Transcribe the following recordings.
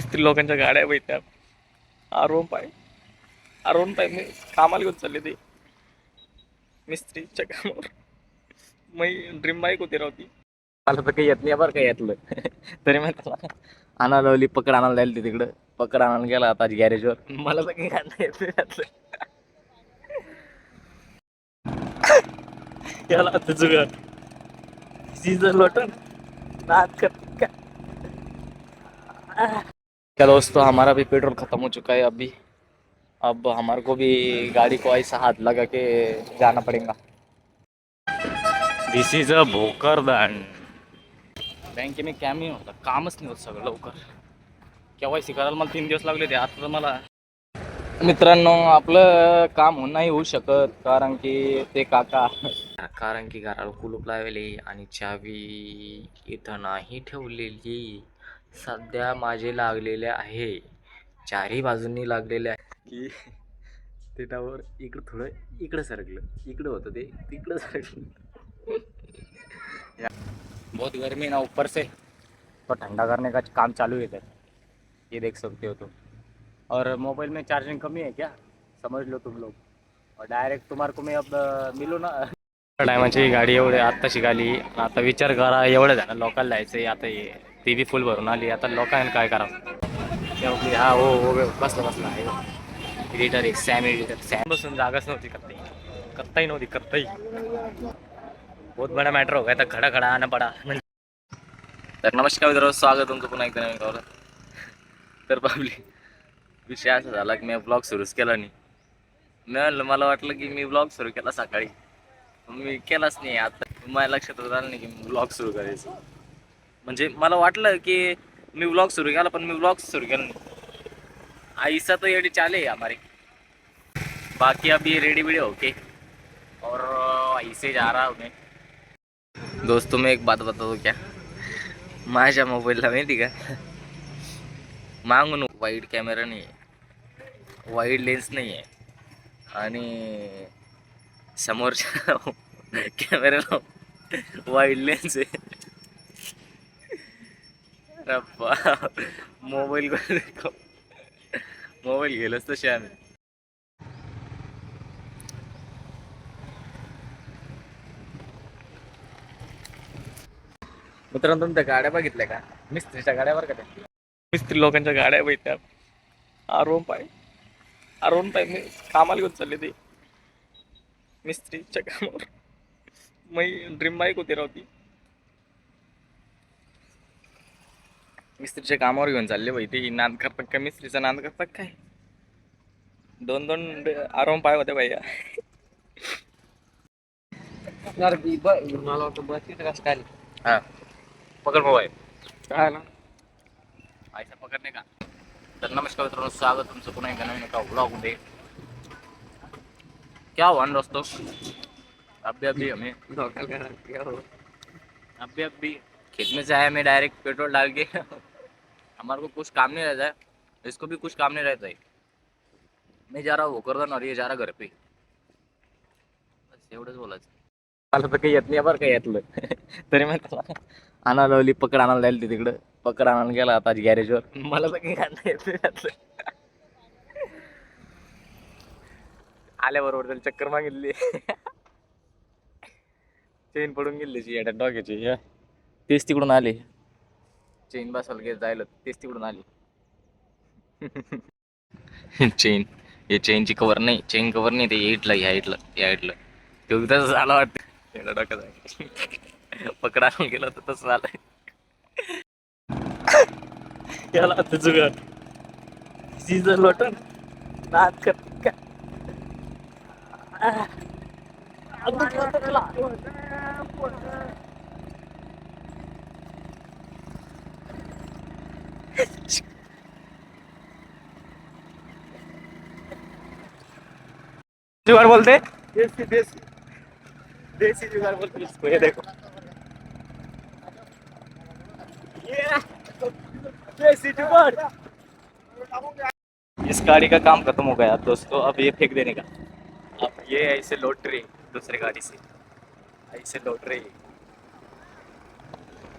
मिस्त्री लोकांच्या गाड्या बैठ्या आरोन पाय. आरोन पाय मी कामाला घेऊन चालले ते मिस्त्रीच्या कामावर. मी ड्रीम बाईक होती राहती मला तर काही येत नाही बरं काही येतलं. तरी मी त्याला आणायला लावली पकड आणायला लावली तिकडं. पकड आणायला गेला आता गॅरेजवर मला तर काही घालणं येत नाही याला आता जुगाड. सीजन लोटन. नाच कर का? क्या दोस्तों हमारा भी पेट्रोल खत्म हो चुका है अभी। अब हमारे को भी गाड़ी को ऐसा हाथ लगा के जाना पड़ेगा। दिस इज अ भोकरदन बँकेने में कॅम नाही होता कामच नाही होत सगळं लवकर। केव्हा करायला मला तीन दिवस लागले ते आता तर मला मित्रांनो आपलं काम हो- नाही होऊ शकत कारण की ते काका कारण की घराला कुलूप लावले आणि चावी इथं नाही ठेवलेली. सध्या माझे लागलेले आहे. चारही बाजूंनी लागलेले आहे. की ते टावर इकडं थोडं इकडं सरकलं. इकडं होतं ते तिकडं सरकलं. बहुत गर्मी ना ऊपर से तो ठंडा करने का काम चालू है इधर ये देख सकते हो तुम. और मोबाइल में चार्जिंग कमी है क्या? समझ लो तुम लोग. और डायरेक्ट तुम्हारे को मैं अब मिलू ना. टायमाची गाडी एवढे आत्ता शिकाली आता विचार करा एवढं झालं लोकांना जायचं आता हे ती बी फुल भरून आली. आता लोकांना काय करावं? हा हो हो बसला बसला. आहे एडिटर एक सॅम एडिटर सॅम बसून जागाच नव्हती कत्ताई कत्ताही नव्हती कत्ताई बहुत बडा मॅटर हो आता खडा खडा आना पडा. म्हणजे- तर नमस्कार मित्रांनो स्वागत तुमचं पुन्हा एकदा नवीन गावला. तर पावली विषय असा झाला की मी ब्लॉग सुरूच केला नाही. मी म्हणलं मला वाटलं की मी ब्लॉग सुरू केला सकाळी. मी केलाच नाही. आता माझ्या लक्षात आलं नाही की मी ब्लॉग सुरू करायचं. म्हणजे मला वाटलं की मी व्लॉग सुरू केला पण मी ब्लॉग सुरू केला नाही. आईसा तो ये चाले है हमारे. बाकी अभी रेडी वीडियो ओके और ऐसे जा रहा हूँ मैं. दोस्तों मैं एक बात बता दो क्या? माझ्या मोबाईलला माहिती का? मागून वाईट कॅमेरा नाही आहे. वाईट लेन्स नाही आहे. आणि समोरच्या कॅमेऱ्याला वाईड लेन्स आहे. मोबाईल मोबाईल गेलोच तसे आम्ही. मित्रांनो तुमच्या गाड्या बघितल्या का? मिस्त्रीच्या गाड्या बरं का त्या? मिस्त्री लोकांच्या गाड्या बघितल्या आरोन पाय. आरोन पाय मी कामाला घेऊन चालले ते. मिस्त्रीच्या कामावर. मी ड्रीम बाईक होती राहती मिस्त्रीच्या कामावर घेऊन चालले बाई ते नाद करतात का मिस्त्रीचा नाद करतात काय? दोन दोन आरोन पाय होते भैया यार बी ब मला वाटतं बस तिथं कसं काय? हा. पकड मोबाईल काय ना ऐसा पकडणे का? तर नमस्कार मित्रांनो स्वागत तुमचं पुन्हा एकदा नवीन एका क्या हुआ ना दोस्तों? अभी अभी हमें काय हो? अभी अभी. खेत में से आया मैं डायरेक्ट पेट्रोल डाल के। हमारे को कुछ काम नहीं रहता है इसको भी कुछ काम नहीं रहता है। मैं जा रहा हूँ भोकरदन और ये जा रहा घर पे। बस एवढंच बोलायचं. मला तर काही येत नाही बरं काही येतलं तरी मी त्याला लावली पकड आणायला लावली तिकडं. पकड आणायला गेला आता गॅरेजवर मला तर काही घालता येत नाही त्यातलं आल्याबरोबर त्याला चक्कर मागितली. चेन पडून गेली त्याची डॉग्याची तेच तिकडून आले. चेन बसवायला गेलं जायला तेच तिकडून आली. चेन हे चेनची कवर नाही. चेन कवर नाही ते इटलं ह्या इटलं या इटलं. ते तसं झालं वाटतं. येड्या डोक्यात पकडा गेलं तर तसं झालंय. याला आता जुगाड. सीझन लोटन नाद कर. का जुगाड़ बोलते? देसी देसी। देसी जुगाड़ बोलते इसको ये देखो। ये देसी जुगाड़। इस गाड़ी का काम खत्म हो गया दोस्तों अब ये फेंक देने का। अब ये ऐसे लौट रही दूसरे गाड़ी से। ऐसे लौट रही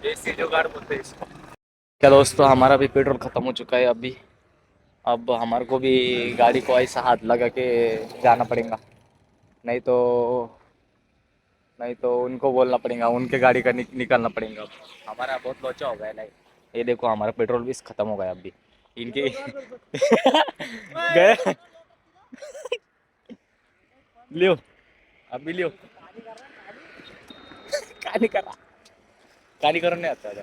देसी जुगाड़ बोलते हैं इसको। क्या दोस्तों हमारा भी पेट्रोल ख़त्म हो चुका है अभी। अब हमारे को भी गाड़ी को ऐसा हाथ लगा के जाना पड़ेगा। नहीं तो नहीं तो उनको बोलना पड़ेगा उनके गाड़ी का नि, निकालना पड़ेगा। हमारा बहुत लोचा हो गया लाइक ये देखो हमारा पेट्रोल भी ख़त्म हो गया अभी। इनके गए लियो अभी लियो। कहानी करा कहानी करून नाही आता आता.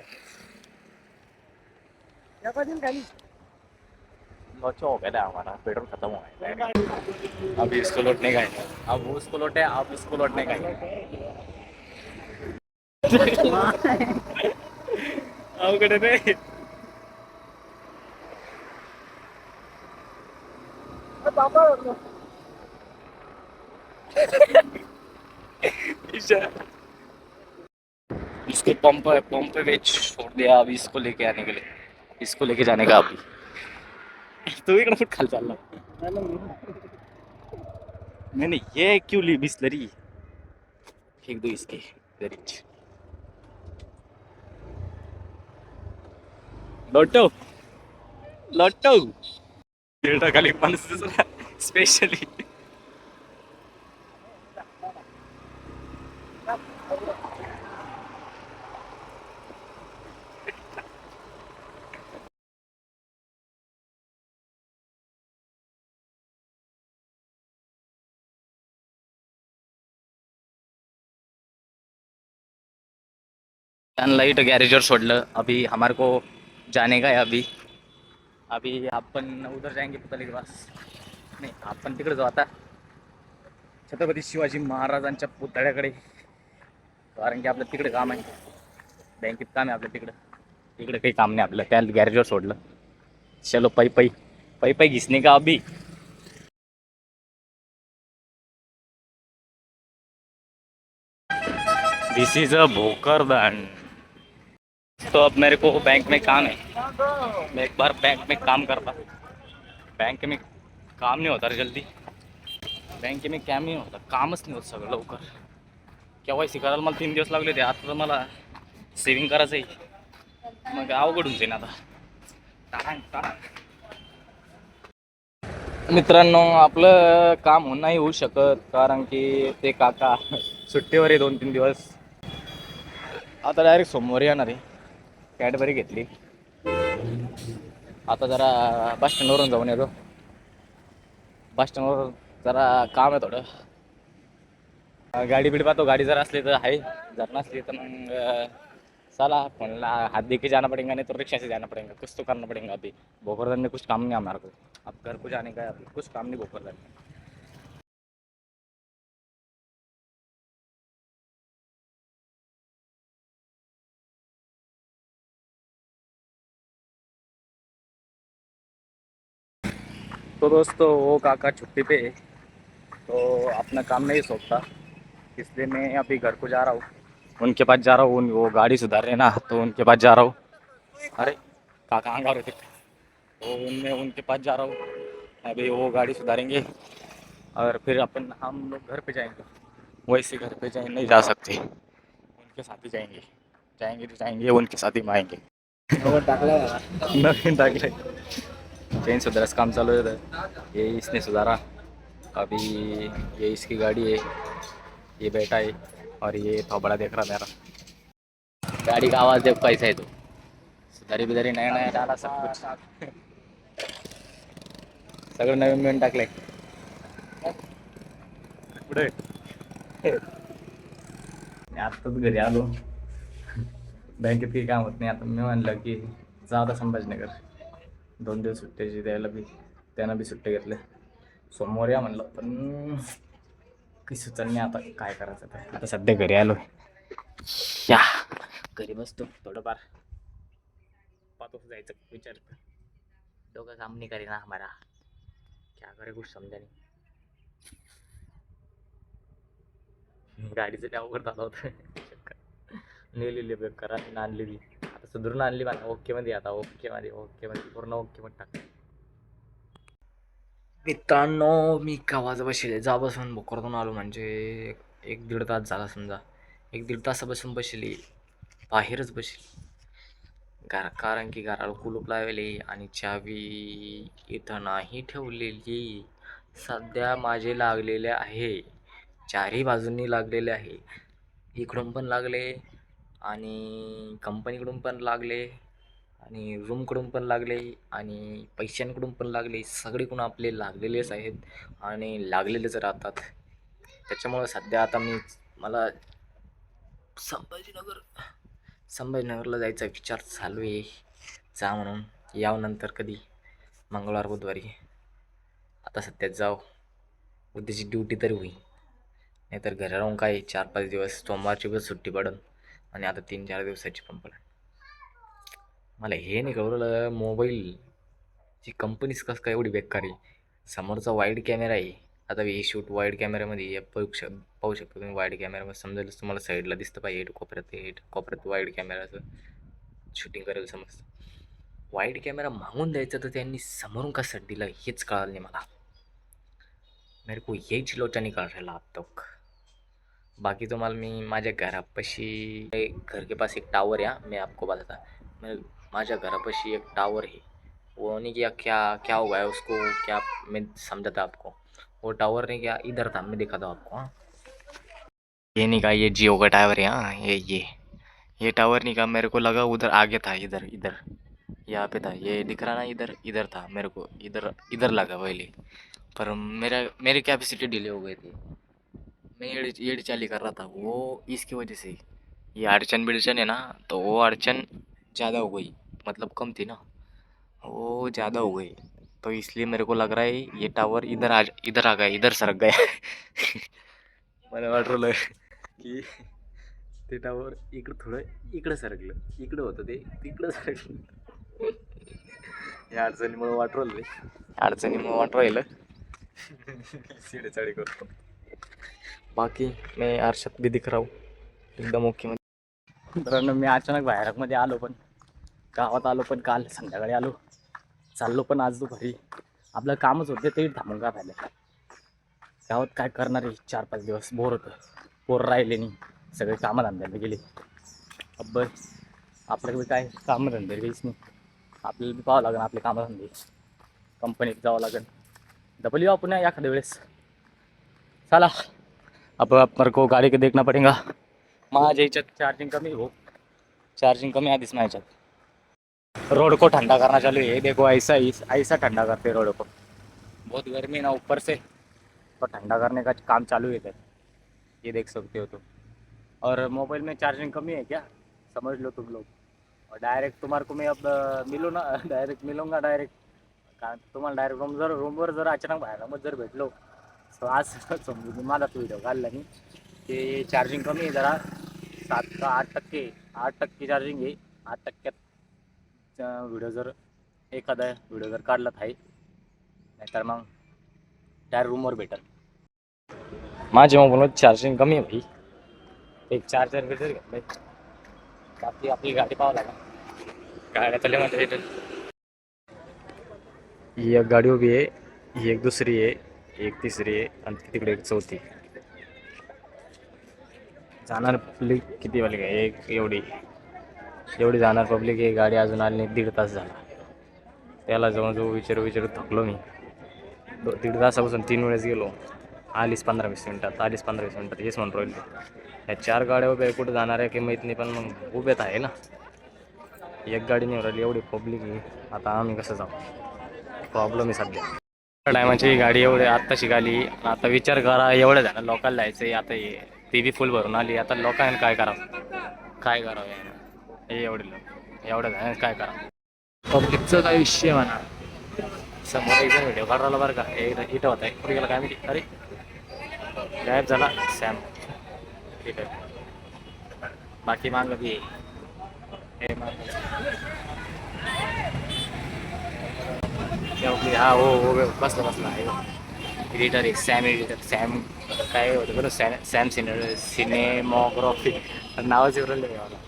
हो गया था हमारा पेट्रोल खत्म हो गया। अब इसको लौटने का है अब वो उसको लौटे अब इसको लौटने का है अवघड इसको पंप पंप पे छोड़ दिया अभी इसको लेके आने के लिए इसको लेके जाने का अभी। तू इकडे फुट खाली चालला नाही नाही ये क्यों ली बिस्लरी? फेक दो इसके दरीच लोटो। लोटो। दीड खाली माणूस स्पेशली लाइट गैरेजर सोडलं. अभी हमारे को जाने का है अभी? अभी आपण उधर जाएंगे पुतले के पास नाही आपण तिकडे जाऊ आता। छत्रपती शिवाजी महाराजांच्या पुतळ्याकडे. कारण की आपलं तिकडे काम आहे. बँकेत काम आहे आपलं तिकडं. तिकडे काही काम नाही आपलं. त्या गॅरेजवर सोडलं. चलो पै पै. पै पै घिसणे का अभी? दिस इज अ भोकरदन तो अब मेरे को बैंक में काम है। मैं एक बार बैंक में काम करता। बैंक में काम नहीं होता रे जल्दी। बँके मी काम नाही होता कामच नाही होत सगळं लवकर। केव्हा सी करायला मला तीन दिवस लागले ते आता तर मला सेविंग करायचं आहे. मग अवघड होऊन जाईन आता. टाळांग टांग. मित्रांनो आपलं काम हो- नाही होऊ शकत कारण की ते काका सुट्टीवर आहे दोन तीन दिवस. आता डायरेक्ट सोमवारी येणार आहे. कॅडबरी घेतली. आता जरा बस स्टँडवरून जाऊन येतो. बस स्टँडवर जरा काम आहे थोडं. गाडी बिडी पाहतो. गाडी जर असली तर आहे. जर नसली तर मग चला. फोनला हाथ दे के जाना पड़ेगा नहीं? तो रिक्शा से जाना पड़ेगा कुछ तो करना पड़ेगा अभी भोकरदन में कुछ काम नहीं है हमारे को अब घर को जाने का? अभी कुछ काम नहीं भोकरदन में तो दोस्तों वो काका छुट्टी पे है तो अपना काम नहीं सोचता इसलिए मैं अभी घर को जा रहा हूँ। उनके पास जा रहा हूँ वो गाड़ी सुधार रहे ना तो उनके पास जा रहा हूँ। अरे काका आंगा रहे थे। तो उनमें उनके पास जा रहा हूँ। अभी वो गाड़ी सुधारेंगे। और फिर अपन हम लोग घर पे जाएँगे। वैसे घर पे जाए नहीं जा सकते। उनके साथ ही जाएँगे। जाएँगे तो जाएँगे उनके साथ ही आएँगे। नवीन टाकले चेन सुधारायचं काम चालू आहे इथं. ये इसने सुधारा। अभी ये इसकी गाड़ी है ये बैठा है और ये थोबड़ा देख रहा मेरा। गाड़ी का आवाज़ देख कैसा है तो? सुधारी बिधारी नया नया डाला सब कुछ। सगळं नवीन नवीन टाकलंय पुढे आत्ताच घरी आलो बँकेत काही काम होत नाही आता मी म्हणलं की जा आता संभाजीनगर दोन दिवस सुट्ट्याची द्यायला बी त्यानं बी सुट्टे घेतले सोमवार या म्हणलं पण काही सुचल नाही आता काय करायचं ते आता सध्या घरी आलो या घरी बसतो थोडंफार. पाहतो जायचं विचार डोकं काम नाही करी ना हमारा क्या करे कुछ समजा नाही गाडीचं ते अवघड झालं होतं. नेलेली बेकार आणि आणली आता सुधरून आणली मला. ओके मध्ये आता ओके मध्ये ओके मध्ये पूर्ण ओके मध्ये टाक. मित्रांनो मी कवाज बसले. जा बसून भोकरतून आलो म्हणजे एक दीड तास झाला समजा. एक दीड तासापासून बसली. बाहेरच बसली. घर कारण की घराला कुलूप लावले आणि चावी इथं नाही ठेवलेली. सध्या माझे लागलेले आहे. चारही बाजूंनी लागलेले आहे. इकडून पण लागले. आणि कंपनीकडून पण लागले आणि रूमकडून पण लागले आणि पैशांकडून पण लागले सगळीकडून आपले लागलेलेच आहेत आणि लागलेलेच राहतात. त्याच्यामुळं सध्या आता मी मला संभाजीनगर संभाजीनगरला जायचा विचार चालू आहे. जा म्हणून. याव नंतर कधी. मंगळवार बुधवारी. आता सध्या जाऊ उद्याची ड्युटी तरी होईल. नाहीतर घरी राहून काय चार पाच दिवस सोमवारची पण सुट्टी पडन. आणि आता तीन चार दिवसाची पण पडेल मला हे नाही कळलं मोबाईलची कंपनीच कसं काय एवढी बेकार आहे? समोरचा वाईड कॅमेरा आहे. आता हे शूट वाईड कॅमेऱ्यामध्ये पाहू शक पाहू शकतो तुम्ही वाईड कॅमेरामध्ये समजेल तुम्हाला साईडला दिसतं पाहिजे हेट कोपऱ्यात हेट कोपऱ्यात वाईड कॅमेराचं शूटिंग करायला समजतं. वाईड कॅमेरा मागून द्यायचा तर त्यांनी समोरून कसं दिलं हेच कळालं नाही मला. मेरे को ये चिलोचा निकाल राहिला अब तक बाकी तो मला मी माझ्या घरापाशी एक घर के पास एक टावर है. मैं आपको बताता. मैं माझ्या घरापाशी एक टावर है वो नहीं क्या क्या क्या हुआ है उसको, क्या मैं समझाता आपको. वो टावर नहीं क्या, इधर था, मैं दिखाता हूँ आपको हाँ. ये नहीं कहा, ये जियो का टावर है हाँ. ये ये. ये टावर नहीं कहा, मेरे को लगा उधर आगे था, इधर इधर. यहाँ पे था, ये दिख रहा ना, इधर इधर था, मेरे को, इधर इधर लगा पहले. पर मेरा, मेरी कैपेसिटी डिले हो गई थी. मैं एड एड चाली कर रहा था वो इसकी वजह से। ये अड़चन बिड़चन है ना तो वो अड़चन ज़्यादा हो गई मतलब कम थी ना। वो ज़्यादा हो गई तो इसलिए मेरे को लग रहा है ये टावर इधर आ इधर आ गया इधर सरक गया। मला वाटलं की ते टावर इकडं थोडं इकडं सरकलं इकडं होतं ते तिकडं सरकलं या अडचणीमुळे वाट रे अडचणीमुळे वाट राहिलं। सीडी करतो। बाकी मी आरशात भी दिख राहू. एकदम ओके मित्रांनो मी अचानक बाहेरमध्ये आलो पण गावात आलो पण काल संध्याकाळी आलो. चाललो पण आज दुपारी. आपलं कामच होते ते थांबून का फायदा गावात काय करणार आहे? चार पाच दिवस बोर होतं. बोर राहिले नाही. सगळे कामधंद्याला गेले. अब्बर आपल्याकडे काय कामधंदे काहीच नाही. आपल्याला बी पाहावं लागेल आपले कामधंदे कंपनीत जावं लागेल. डबल येऊ आपण एखाद्या वेळेस. चला अब मेरे को गाड़ी को देखना पड़ेगा। माझ्या याच्यात चार्जिंग कमी हो। चार्जिंग कमी आधीच माझ्या याच्यात. रोड को ठंडा करना चालू है देखो ऐसा ऐसा ठंडा करते रोड को. बहुत गर्मी ना ऊपर से. तो ठंडा करने का काम चालू है इधर. ये देख सकते हो तुम. और मोबाइल में चार्जिंग कमी है क्या? समझ लो तुम लोग. और डायरेक्ट तुम्हारे को मैं अब मिलूँ ना. डायरेक्ट मिलूंगा डायरेक्ट कारण तुम्हाला डायरेक्ट रूम जर रूमवर जर अचानक बाहेर मग जर भेटलो. सो आज समजून मला तो व्हिडिओ काढला मी. ते चार्जिंग कमी आहे जरा. सात का आठ टक्के आठ टक्के चार्जिंग आहे. आठ टक्क्यात व्हिडिओ जर एखादा व्हिडिओ जर काढला आहे नाहीतर मग त्या रूमवर भेटल. माझ्या मोबाईलवर चार्जिंग कमी आहे भाई. एक चार्जर बिर्जर घेतलं बाकी आपली गाडी पाहावं लागेल. गाड्या चालल्या म्हणजे भेटेल ही एक गाडी उभी आहे ही एक दुसरी आहे. एक तिसरी आहे आणि तिकडे एक चौथी. जाणार पब्लिक किती वाली काय? एक एवढी. एवढी जाणार पब्लिक ही गाडी अजून आली नाही दीड तास झाला. त्याला जवळजवळ विचारू विचारू थकलो मी. दो दीड तासापासून तीन वेळेस गेलो. आलीस पंधरा वीस मिनटात आलीस पंधरा वीस मिनटात हेच म्हणून राहील. ह्या चार गाड्या उभ्या कुठं जाणार आहे की माहीत नाही पण मग उभ्यात आहे ना. एक गाडी नाही राहिली एवढी पब्लिक आहे. आता आम्ही कसं जाऊ? प्रॉब्लेम आहे सध्या. टायमाची गाडी एवढे आत्ताशी शिकाली आता विचार करा एवढं झालं लोकांना जायचं आता हे ती बी फुल भरून आली. आता लोकांना काय करावं? काय करावं यानं हे एवढे लोक. एवढं झालं काय करावं? पब्लिकचं काय विषय म्हणा. समोर एक जण व्हिडिओ काढला बरं का? एक इथं इथं होता कुठे गेला काय माहिती? अरे गायब झाला. सॅम ठीक आहे बाकी मागं बी हे मागं. आपली हा हो हो बसला बसला आहे एडिटर एक सॅम एडिटर सॅम काय होतं बरं सॅम सॅम सिने सिनेमोग्राफी नावच एवढं लिहिलं मला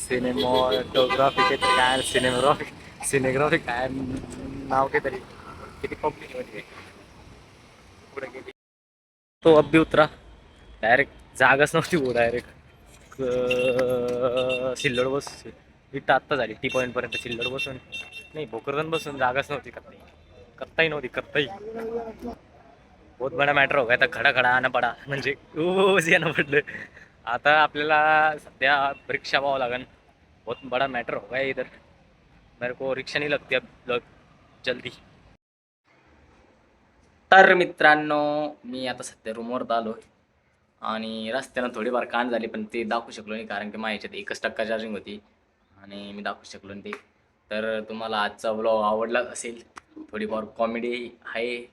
सिनेमोटोग्राफी काय सिनेमोग्राफी सिनेग्राफी काय नाव काहीतरी किती कॉम्प्लिकेटेड पुढे गेली तो अब्बी उतरा। डायरेक्ट जागाच नव्हती हो डायरेक्ट सिल्लोड बस इथं आत्ता झाली टी पॉईंटपर्यंत चिल्लर बसून नाही भोकरदन बसून जागाच नव्हती कत्ताई कत्ताई नव्हती कत्ताई बहुत बडा मॅटर हो आता खडा खडा आना पडा म्हणजे ऊस यानं पडलं. आता आपल्याला सध्या रिक्षा पाहावं लागेल बहुत बडा मॅटर हो गया इधर. मेरे को रिक्षा नाही लगती लग जल्दी. तर मित्रांनो मी आता सध्या रूमवर आलो आणि रस्त्यानं थोडीफार कान झाली पण ते दाखवू शकलो नाही कारण की माझ्या याच्यात एकच टक्का चार्जिंग होती. आणि मी दाखवू शकलो नाही ते. तर तुम्हाला आजचा ब्लॉग आवडलाच असेल थोडीफार कॉमेडी आहे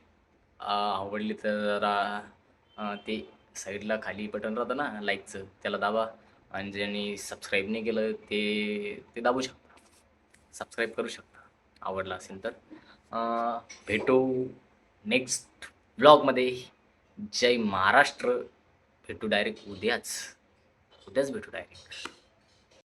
आवडली तर जरा ते साईडला खाली बटन राहतं ना लाईकचं त्याला दाबा. आणि ज्यांनी सबस्क्राईब नाही केलं ते ते दाबू शकता. सबस्क्राईब करू शकता. आवडला असेल तर. भेटू नेक्स्ट ब्लॉगमध्ये जय महाराष्ट्र. भेटू डायरेक्ट उद्याच. उद्याच भेटू डायरेक्ट